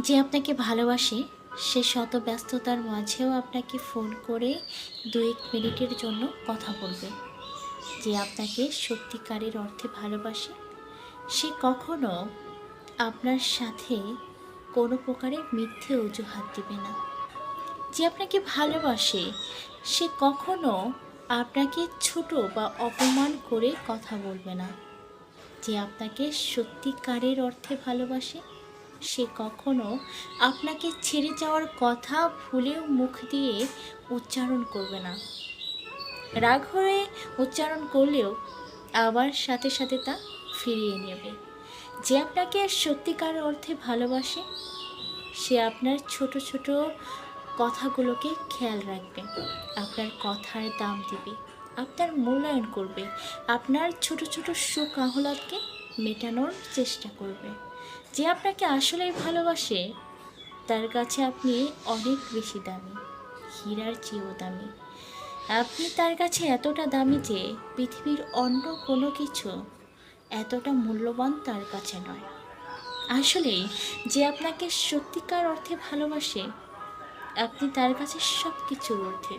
যে আপনাকে ভালোবাসে, সে শত ব্যস্ততার মাঝেও আপনাকে ফোন করে দু এক মিনিটের জন্য কথা বলবে। যে আপনাকে সত্যিকারের অর্থে ভালোবাসে, সে কখনো আপনার সাথে কোনো প্রকারে মিথ্যে অজুহাত দেবে না। যে আপনাকে ভালোবাসে, সে কখনো আপনাকে ছোট বা অপমান করে কথা বলবে না। যে আপনাকে সত্যিকারের অর্থে ভালোবাসে সে কখনো আপনাকে ছেড়ে যাওয়ার কথা ভুলেও মুখ দিয়ে উচ্চারণ করবে না। রাগ হয়ে উচ্চারণ করলেও আবার সাথে সাথে তা ফিরিয়ে নেবে। যে আপনাকে সত্যিকার অর্থে ভালোবাসে, সে আপনার ছোট ছোট কথাগুলোকে খেয়াল রাখবে। আপনার কথার দাম দিবে, আপনার মূল্যায়ন করবে, আপনার ছোট ছোট সুখ আহ্লাদকে মেটানোর চেষ্টা করবে। যে আপনাকে আসলেই ভালোবাসে, তার কাছে আপনি অনেক বেশি দামি, হীরার চেয়েও দামি। আপনি তার কাছে এতটা দামি যে পৃথিবীর অন্য কোনো কিছু এতটা মূল্যবান তার কাছে নয়। আসলেই যে আপনাকে সত্যিকার অর্থে ভালোবাসে, আপনি তার কাছে সব কিছুর ঊর্ধ্বে।